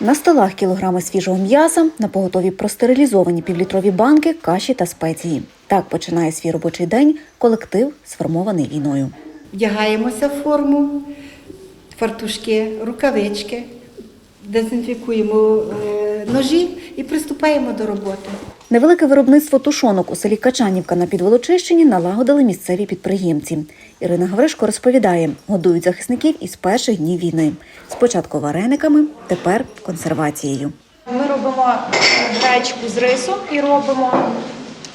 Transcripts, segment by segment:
На столах кілограми свіжого м'яса, на поготові простерилізовані півлітрові банки, каші та спеції. Так починає свій робочий день колектив, сформований війною. Вдягаємося в форму, фартушки, рукавички, дезінфікуємо ножі і приступаємо до роботи. Невелике виробництво тушонок у селі Качанівка на Підволочищині налагодили місцеві підприємці. Ірина Гавришко розповідає, годують захисників із перших днів війни. Спочатку варениками, тепер консервацією. Ми робимо гречку з рису і робимо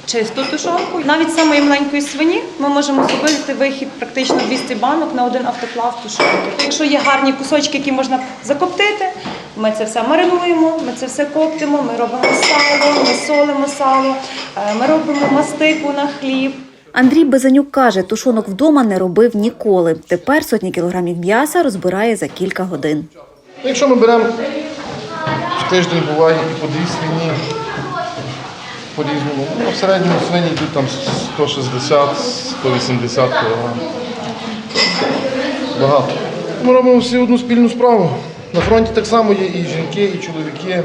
чисту тушонку. Навіть з самої маленької свині ми можемо зробити вихід практично 200 банок на один автоклав тушонки. Якщо є гарні кусочки, які можна закоптити, ми це все маринуємо, ми це все коптимо, ми робимо сало, ми солимо сало, е, ми робимо мастику на хліб. Андрій Безанюк каже, тушонок вдома не робив ніколи. Тепер сотні кілограмів м'яса розбирає за кілька годин. Ну, Якщо ми беремо в тиждень буває і по дві свині по-різному. Ну, в середньому свині йдуть там 160-180 кг. Багато. Ми робимо всі одну спільну справу. На фронті так само є і жінки, і чоловіки,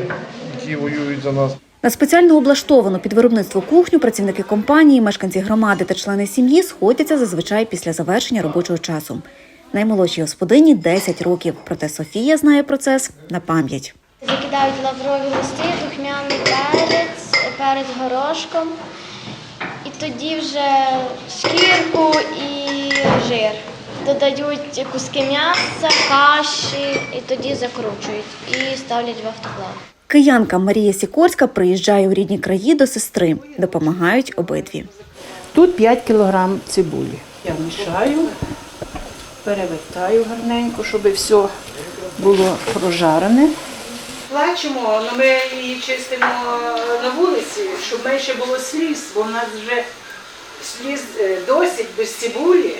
які воюють за нас. На спеціально облаштовану під виробництво кухню працівники компанії, мешканці громади та члени сім'ї сходяться зазвичай після завершення робочого часу. Наймолодшій господині 10 років, проте Софія знає процес на пам'ять. Закидають лаврові листи, духмяний перець, перець горошком. І тоді вже шкірку і жир. Додають куски м'яса, каші і тоді закручують і ставлять в автоклав. Киянка Марія Сікорська приїжджає у рідні краї до сестри. Допомагають обидві. Тут 5 кілограм цибулі. Я мішаю, перевертаю гарненько, щоб все було прожарене. Плачемо, але ми її чистимо на вулиці, щоб менше було сліз, бо в нас вже сліз е, досить без цибулі.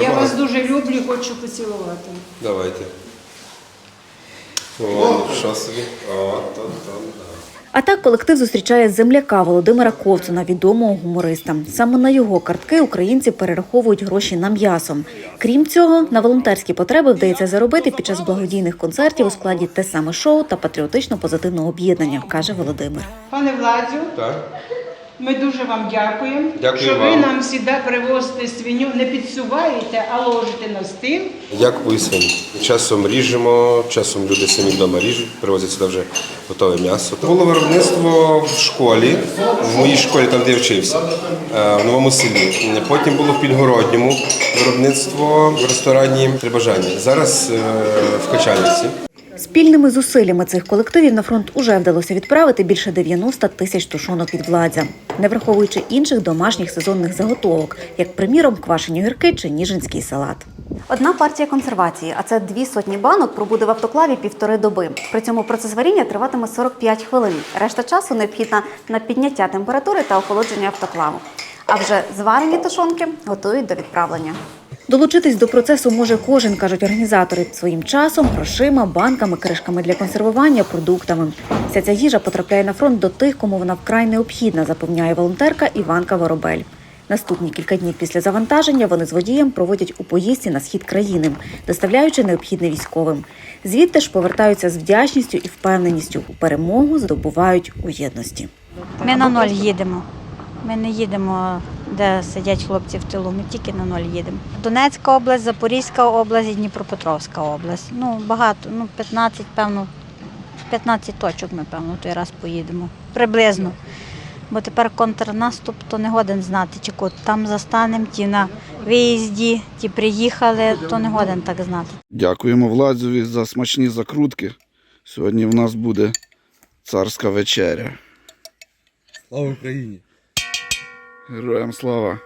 Я вас дуже люблю, хочу поцілувати. Давайте. О, що собі? О, то, то, да. А так колектив зустрічає земляка Володимира Ковцуна, відомого гумориста. Саме на його картки українці перераховують гроші на м'ясо. Крім цього, на волонтерські потреби вдається заробити під час благодійних концертів у складі те саме шоу та патріотично-позитивного об'єднання, каже Володимир. Пане Владю, Так? Ми дуже вам дякуємо, Дякую що ви вам. нам завжди привозите свиню, не підсуваєте, а ложите на стіл. Як поясню? Часом ріжемо, часом люди самі вдома ріжуть, привозять сюди вже готове м'ясо. Було виробництво в школі, в моїй школі, там де я вчився, е, в новому селі. Потім було в Підгородньому виробництво в ресторані «Три бажання». Зараз е, в Качанівці. Спільними зусиллями цих колективів на фронт уже вдалося відправити більше 90 тисяч тушонок від владзя, не враховуючи інших домашніх сезонних заготовок, як приміром квашені гірки чи ніжинський салат. Одна партія консервації, а це дві сотні банок, пробуде в автоклаві півтори доби. При цьому процес варіння триватиме 45 хвилин. Решта часу необхідна на підняття температури та охолодження автоклаву. А вже зварені тушонки готують до відправлення. Долучитись до процесу може кожен, кажуть організатори, своїм часом, грошима, банками, кришками для консервування, продуктами. Вся ця їжа потрапляє на фронт до тих, кому вона вкрай необхідна, запевняє волонтерка Іванка Воробель. Наступні кілька днів після завантаження вони з водієм проводять у поїздці на схід країни, доставляючи необхідне військовим. Звідти ж повертаються з вдячністю і впевненістю у перемогу здобувають у єдності. Ми на ноль їдемо. Ми не їдемо, де сидять хлопці в тилу, ми тільки на ноль їдемо. Донецька область, Запорізька область і Дніпропетровська область. Ну, багато, ну, 15, певно, 15 точок ми, певно, той раз поїдемо. Приблизно. Бо тепер контрнаступ, то не годен знати, чи кот там застанемо, ті на виїзді, ті приїхали, то не годен так знати. Дякуємо Владзові за смачні закрутки. Сьогодні в нас буде царська вечеря. Слава Україні! Героям слава!